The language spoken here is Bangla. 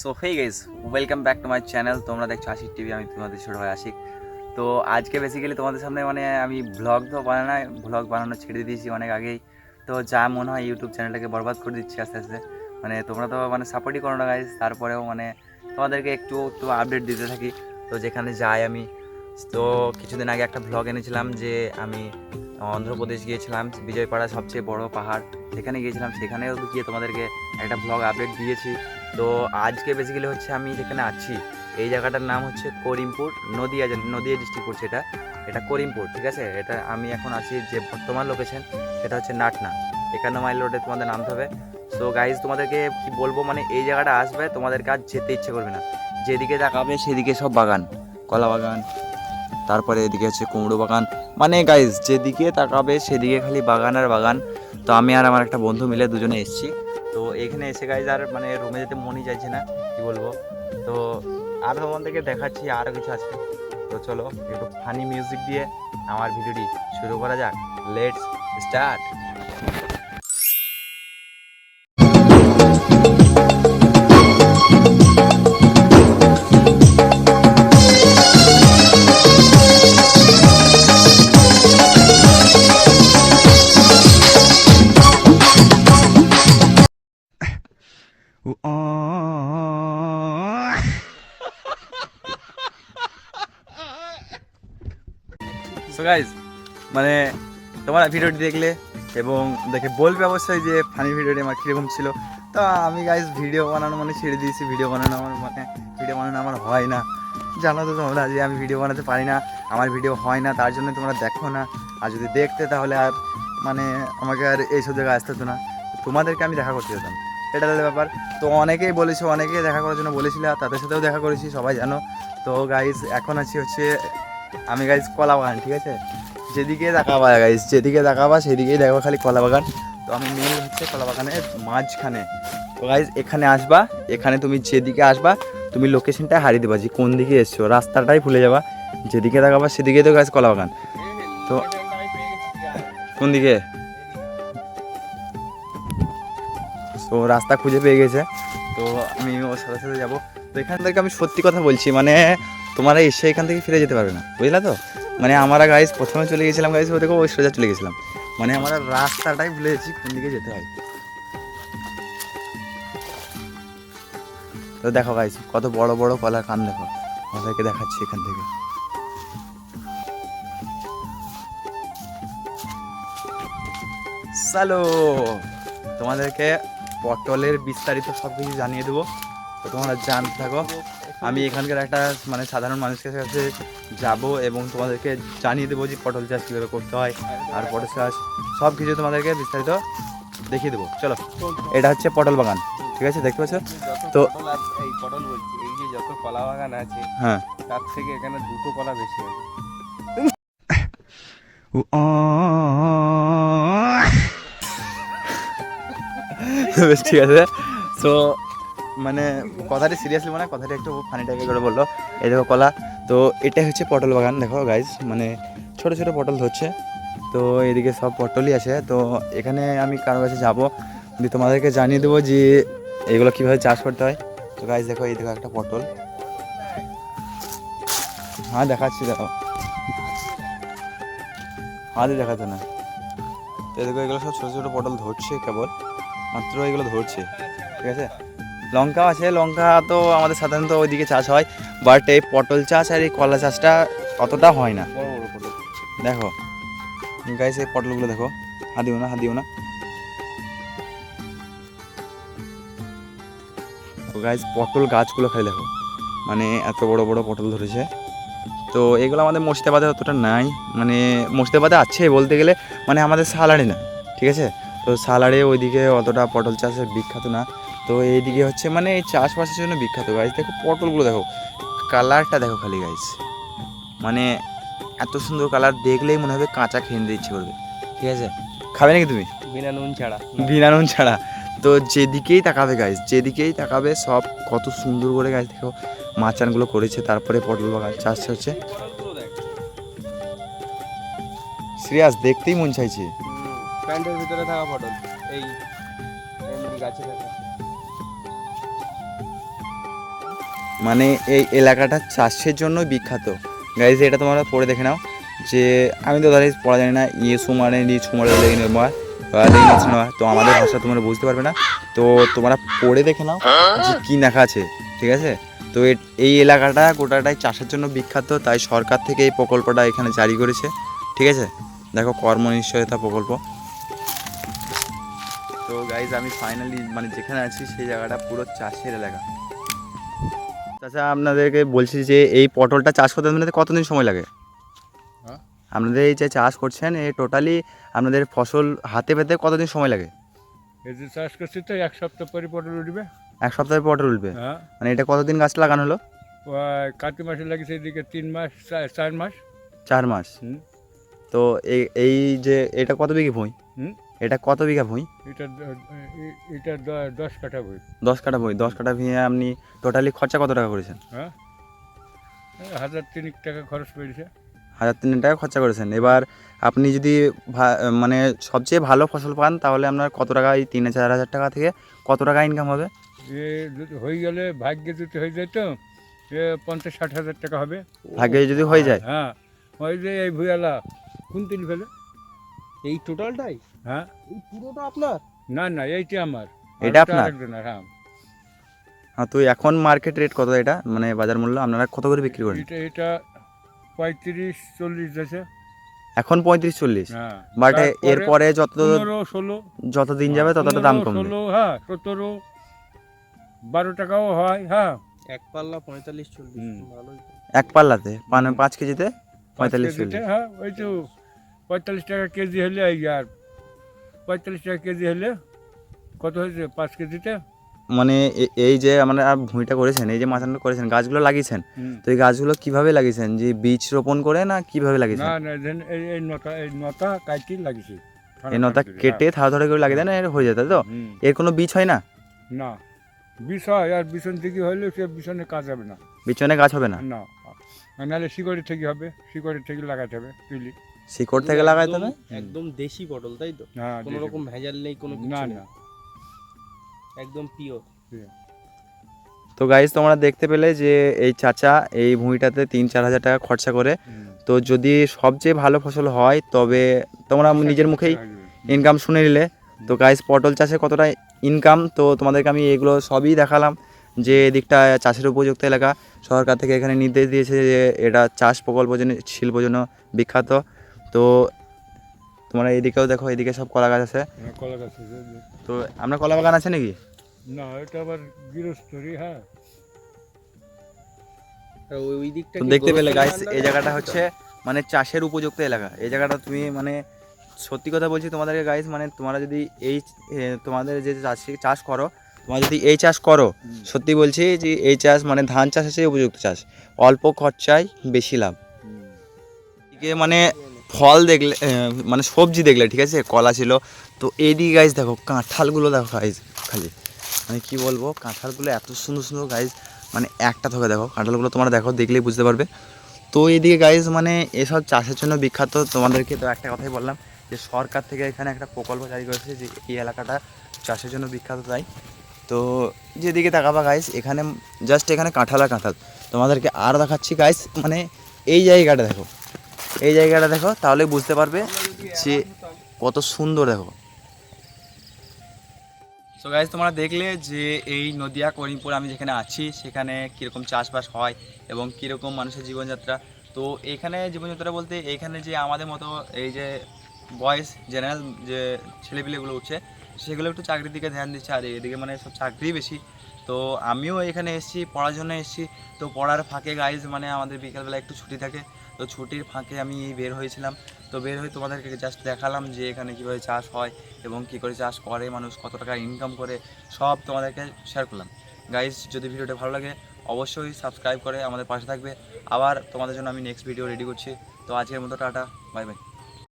So hey guys welcome back to my channel তোমরা দেখছ আশিক টিভি আমি তোমাদের ছোটো ভাই আশিক। তো আজকে বেসিক্যালি তোমাদের সামনে মানে আমি ব্লগ তো বানাই ব্লগ বানানো ছেড়ে দিয়েছি অনেক আগেই। তো যা মনে হয় ইউটিউব চ্যানেলটাকে বরবাদ করে দিচ্ছি আস্তে আস্তে। মানে তোমরা তো মানে সাপোর্টই করো না গাইজ তারপরেও মানে তোমাদেরকে একটু একটু আপডেট দিতে থাকি। তো যেখানে যাই আমি। তো কিছুদিন আগে একটা ব্লগ এনেছিলাম যে আমি অন্ধ্রপ্রদেশ গিয়েছিলাম, বিজয়পাড়া সবচেয়ে বড় পাহাড়। সেখানে গিয়েছিলাম সেখানেও গিয়ে তোমাদেরকে একটা ব্লগ আপডেট দিয়েছি। তো আজকে বেসিক্যালি হচ্ছে আমি যেখানে আছি, এই জায়গাটার নাম হচ্ছে করিমপুর, নদিয়া নদিয়া ডিস্ট্রিক্ট পড়ছে এটা এটা করিমপুর, ঠিক আছে? এটা আমি এখন আছি যে বর্তমান লোকেশন সেটা হচ্ছে নাটনা, একান্ন মাইল রোডে তোমাদের নামতে হবে। সো গাইজ তোমাদেরকে কি বলব মানে এই জায়গাটা আসবে তোমাদের কাজ যেতে ইচ্ছে করবে না। যেদিকে তাকাবে সেদিকে সব বাগান, কলা বাগান, তারপরে এদিকে হচ্ছে কুমড়ো বাগান। মানে গাইজ যেদিকে তাকাবে সেদিকে খালি বাগান আর বাগান। তো আমি আর আমার একটা বন্ধু মিলে দুজনে এসেছি। এখানে এসে গাইজ আর মানে রুমে যেতে মনই চাইছে না, কি বলব? তো আর ভবন থেকে দেখাচ্ছি আরও কিছু আছে তো চলো, একটু ফানি মিউজিক দিয়ে আমার ভিডিওটি শুরু করা যাক। লেটস স্টার্ট সো গাইজ মানে তোমরা ভিডিওটি দেখলে এবং দেখে বলবে অবশ্যই যে ফানি ভিডিওটি আমার কীরকম ছিল। তো আমি গাইজ ভিডিও বানানো মানে ছেড়ে দিয়েছি ভিডিও বানানো আমার মানে ভিডিও বানানো আমার হয় না। জানো তো তোমরা যে আমি ভিডিও বানাতে পারি না, আমার ভিডিও হয় না, তার জন্য তোমরা দেখো না। আর যদি দেখতে তাহলে আর মানে আমাকে আর এইসব জায়গায় আসতে হতো না। তোমাদেরকে আমি দেখা করতে যেতাম। এটা তাহলে ব্যাপার। তো অনেকেই বলেছে, অনেকেই দেখা করার জন্য বলেছিল, আর তাদের সাথেও দেখা করেছি, সবাই জানো। তো গাইজ এখন আছি হচ্ছে আমি গাইজ কলা বাগান, ঠিক আছে? যেদিকে তাকাবা গাইজ যেদিকে তাকাবা সেদিকেই দেখবা খালি কলা বাগান। তো আমি মেন হচ্ছে কলা বাগানের মাঝখানে। তো গাইজ এখানে আসবা, এখানে তুমি যেদিকে আসবা, তুমি লোকেশনটা হারিয়ে দেবা, যে কোন দিকে এসছো, রাস্তাটাই ভুলে যাবা। যেদিকে তাকাবা সেদিকেই তো গাইজ কলা বাগান। তো কোন দিকে? তো রাস্তা খুঁজে পেয়ে গেছে। তো আমি ওর সাথে সাথে যাব। তো এখান থেকে আমি সত্যি কথা বলছি মানে তোমরা এসে এখান থেকে ফিরে যেতে পারবে না, বুঝলা তো? মানে আমরা গাইজ প্রথমে চলে গেছিলাম গাইজ ওদেরকে ওই সোজা চলে গেছিলাম। মানে আমরা রাস্তাটাই ভুলে গেছি কোন দিকে যেতে হয়। তো দেখো গাইজ কত বড় বড় কলার কান দেখো। আমাদেরকে দেখাচ্ছি এখান থেকে। চালো তোমাদেরকে পটলের বিস্তারিত সব কিছু জানিয়ে দেবো। তো তোমরা জানতে থাকো আমি এখানকার একটা মানে সাধারণ মানুষের কাছে যাব এবং তোমাদেরকে জানিয়ে দেবো যে পটল চাষ কীভাবে করতে হয় আর পটল চাষ সব কিছু তোমাদেরকে বিস্তারিত দেখিয়ে দেবো। চলো এটা হচ্ছে পটল বাগান ঠিক আছে? দেখতে পাচ্ছ? তো- এই পটল বলছি এই যে যত কলা বাগান আছে হ্যাঁ। তার থেকে এখানে দুটো কলা বেশি আছে। বেশ ঠিক আছে। তো মানে কথাটি সিরিয়াসলি মানে কথাটি একটু ফানি টাইপের করে বলল। এই দেখো কলা, তো এটা হচ্ছে পটল বাগান, দেখো গাইজ মানে ছোট ছোট পটল ধরছে। তো এদিকে সব পটলই আছে, তো এখানে আমি কারও কাছে যাব, দিয়ে তোমাদেরকে জানিয়ে দেবো যে এগুলো কীভাবে চাষ করতে হয়। তো গাইজ দেখো এই দেখো একটা পটল। হ্যাঁ দেখাচ্ছি, দেখো। হাতে দেখাতে না। তো দেখো এগুলো সব ছোটো ছোটো পটল ধরছে কেবল, মাত্র এগুলো ধরছে, ঠিক আছে? লঙ্কা আছে লঙ্কা তো আমাদের সাধারণত ওইদিকে চাষ হয় বাট এই পটল চাষ আর এই কলা চাষটা অতটা হয় না। দেখো গাইস এই পটলগুলো দেখো হাত দিও না হাত দিও না। গাইস পটল গাছগুলো খালি দেখো মানে এত বড় বড় পটল ধরেছে। তো এগুলো আমাদের মুর্শিদাবাদে অতটা নাই মানে মুর্শিদাবাদে আছে বলতে গেলে মানে আমাদের সালারে না ঠিক আছে? তো সালারে ওইদিকে অতটা পটল চাষের বিখ্যাত না। তো এইদিকে হচ্ছে মানে এই চাষবাসের জন্য বিখ্যাত গাইস দেখো পটলগুলো দেখো কালারটা দেখো খালি গাইস মানে এত সুন্দর কালার দেখলেই মনে হবে কাঁচা খেয়ে নিতে ইচ্ছে করবে। ঠিক আছে? খাবে নাকি তুমি? বিনা নুন ছাড়া। বিনা নুন ছাড়া। তো যেদিকেই তাকাবে গাইস যেদিকেই তাকাবে সব কত সুন্দর করে গাছ দেখো মাচানগুলো করেছে তারপরে পটল বাগান চাষ হচ্ছে। সিরিয়াস দেখতেই মন চাইছে। প্যান্টের ভিতরে থাকা পটল। এই গাছে থাকা। মানে এই এলাকাটা চাষের জন্য বিখ্যাত। গাইজ এটা তোমরা পড়ে দেখে নাও যে আমি তো তাদের পড়া জানি না ইয়ে সুমারে নি সুমারে লেগে নেওয়া তো আমাদের ভাষা তোমরা বুঝতে পারবে না। তো তোমরা পড়ে দেখে নাও যে কী লেখা আছে, ঠিক আছে? তো এই এলাকাটা গোটাটাই চাষের জন্য বিখ্যাত, তাই সরকার থেকে এই প্রকল্পটা এখানে জারি করেছে, ঠিক আছে? দেখো কর্ম নিশ্চয়তা প্রকল্প। তো গাইজ আমি ফাইনালি মানে যেখানে আছি, সেই জায়গাটা পুরো চাষের এলাকা। তাছাড়া আপনাদেরকে বলছি যে এই পটলটা চাষ করতে আপনাদের কতদিন সময় লাগে? হ্যাঁ? আপনাদের এই যে চাষ করছেন এই টোটালি আপনাদের ফসল হাতে পেতে কতদিন সময় লাগে? এই যে চাষ করছি তো এক সপ্তাহ পরে পটল উঠবে। এক সপ্তাহে পটল উঠবে? হ্যাঁ। মানে এটা কতদিন গাছ লাগানো হলো? কার্তিক মাসে লাগিয়েছে এদিকে তিন মাস চার মাস। চার মাস। হুম। তো এই এই যে এটা কত বিঘা ভুঁই হুম। এটা কত বিঘা ভুঁই? এটা এটা দশ কাঠা বই দশ কাঠা ভুঁই দশ কাঠা ভুঁইয়ে আপনি টোটালি খরচা কত টাকা করেছেন? হ্যাঁ? হাজার তিনিক টাকা খরচ পড়েছে হাজার তিন টাকা খরচা করেছেন। এবার আপনি যদি ভা- মানে সবচেয়ে ভালো ফসল পান তাহলে আপনার কত টাকা এই তিন চার হাজার টাকা থেকে কত টাকা ইনকাম হবে? এ যদি হয়ে গেলে ভাগ্যে যদি হয়ে যায় তো এ পঞ্চাশ ষাট হাজার টাকা হবে। ভাগ্যে যদি হয়ে যায়? হ্যাঁ ওই যে এই ভুয়ালা কুন্তিল ফেলে? এই টোটালটাই হ্যাঁ? এই পুরোটা আপনার? না না এইটা আমার। এটা আপনার? হ্যাঁ। হ্যাঁ তো এখন মার্কেট রেট কত এটা? মানে বাজার মূল্য আপনারা কত করে বিক্রি করেন? এটা এটা পঁয়ত্রিশ চল্লিশ যাচ্ছে এখন পঁয়ত্রিশ চল্লিশ? হ্যাঁ। বাট এরপরে যত ষোলো। যত দিন যাবে ততটা দাম কমবে। ষোলো হ্যাঁ সতেরো বারো টাকাও হয় হ্যাঁ। এক পাল্লা পঁয়তাল্লিশ চল্লিশ ভালোই। এক পাল্লাতে? মানে পাঁচ কেজিতে পঁয়তাল্লিশ চল্লিশ। হ্যাঁ ওই তো পঁয়তাল্লিশ টাকা কেজি হলে এই আর পঁয়তাল্লিশ টাকা কেজি হলে কত হয়েছে পাঁচ কেজিতে মানে এই যে আমরা ভুঁইটা করেছেন এই যে মাচানটা করেছেন গাছগুলো লাগিয়েছেন তো এই গাছগুলো কীভাবে লাগিয়েছেন? যে বীজ রোপণ করে না কীভাবে লাগিয়েছেন? না না এই নটা এই নটা কাটি লাগিয়েছি। এই নতা কেটে থাড়া থাড়া করে লাগিয়ে দেন এর হয়ে যেত তো? এর কোনো বীজ হয় না? না। বিষ হয় আর বিছন থেকে হলে সে বিছনে কাজ হবে না। বিচনে গাছ হবে না? না। নাহলে শিকড়ি থেকে হবে শিকড়ি থেকে লাগাতে হবে তুলি। শিকড় থেকে লাগাইতে হবে একদম- দেশি পটল তাই তো? হ্যাঁ কোনো রকম ভেজাল নেই কোনো কিছু না। না একদম পিওর তো গাইজ তোমরা দেখতে পেলে যে এই চাচা এই ভুঁইটাতে তিন চার হাজার টাকা খরচা করে। তো যদি সবচেয়ে ভালো ফসল হয় তবে তোমরা নিজের মুখেই ইনকাম শুনে নিলে। তো গাইজ পটল চাষে কতটা ইনকাম তো তোমাদেরকে আমি এগুলো সবই দেখালাম। যে এদিকটা চাষের উপযুক্ত এলাকা। সরকার থেকে এখানে নির্দেশ দিয়েছে যে এটা চাষ প্রকল্প জন্য শিল্পর জন্য বিখ্যাত। তো তোমার এদিকেও দেখো এদিকে সব কলা গাছ আছে। হ্যাঁ, কলা গাছ আছে, তো আপনার কলা বাগান আছে নাকি? না এটা আবার গৃহস্থরই হ্যাঁ। ওই ওই দিকটা দেখতে পেলে গাইস এই জায়গাটা হচ্ছে মানে চাষের উপযুক্ত এলাকা। এই জায়গাটা তুমি মানে সত্যি কথা বলছি তোমাদেরকে গাইস মানে তোমরা যদি এই তোমাদের যে চাষ চাষ করো তোমরা যদি এই চাষ করো সত্যি বলছি যে এই চাষ মানে ধান চাষ হচ্ছে উপযুক্ত চাষ। অল্প খরচায় বেশি লাভ। এদিকে মানে ফল দেখলে মানে সবজি দেখলে, ঠিক আছে? কলা ছিল। তো এইদিকে গাইজ দেখো, কাঁঠালগুলো দেখো গাইজ খালি। মানে কি বলব, কাঁঠালগুলো এত সুন্দর সুন্দর গাইজ মানে একটা থেকে দেখো, কাঁঠালগুলো তোমরা দেখো, দেখলেই বুঝতে পারবে। তো এইদিকে গাইজ মানে এসব চাষের জন্য বিখ্যাত, তোমাদেরকে তো একটা কথাই বললাম, যে সরকার থেকে এখানে একটা প্রকল্প জারি করেছে, যে এই এলাকাটা চাষের জন্য বিখ্যাত তাই। তো যেদিকে তাকাবা গাইস এখানে জাস্ট এখানে কাঁঠাল আর কাঁঠাল। তোমাদেরকে আর দেখাচ্ছি গাইস মানে এই জায়গাটা দেখো। এই জায়গাটা দেখো তাহলে বুঝতে পারবে যে কত সুন্দর দেখো। সো গাইজ তোমরা দেখলে যে এই নদিয়া করিমপুর আমি যেখানে আছি, সেখানে কীরকম চাষবাস হয় এবং কীরকম মানুষের জীবনযাত্রা। তো এখানে জীবনযাত্রা বলতে এখানে যে আমাদের মতো এই যে বয়েস জেনারেল যে ছেলেপিলেগুলো উঠছে সেগুলো একটু চাকরির দিকে ধ্যান দিচ্ছে আর এদিকে মানে সব চাকরি বেশি। তো আমিও এখানে এসেছি, পড়ার জন্য এসেছি। তো পড়ার ফাঁকে গাইজ মানে আমাদের বিকালবেলা একটু ছুটি থাকে। তো ছুটির ফাঁকে আমি বের হয়েছিলাম। তো বের হয়ে তোমাদেরকে জাস্ট দেখালাম যে এখানে কীভাবে চাষ হয় এবং কী করে চাষ করে, মানুষ কত টাকা ইনকাম করে, সব তোমাদেরকে শেয়ার করলাম। গাইজ যদি ভিডিওটা ভালো লাগে, অবশ্যই সাবস্ক্রাইব করে আমাদের পাশে থাকবে। আবার তোমাদের জন্য আমি নেক্সট ভিডিও রেডি করছি। তো আজকের মতো টাটা বাই বাই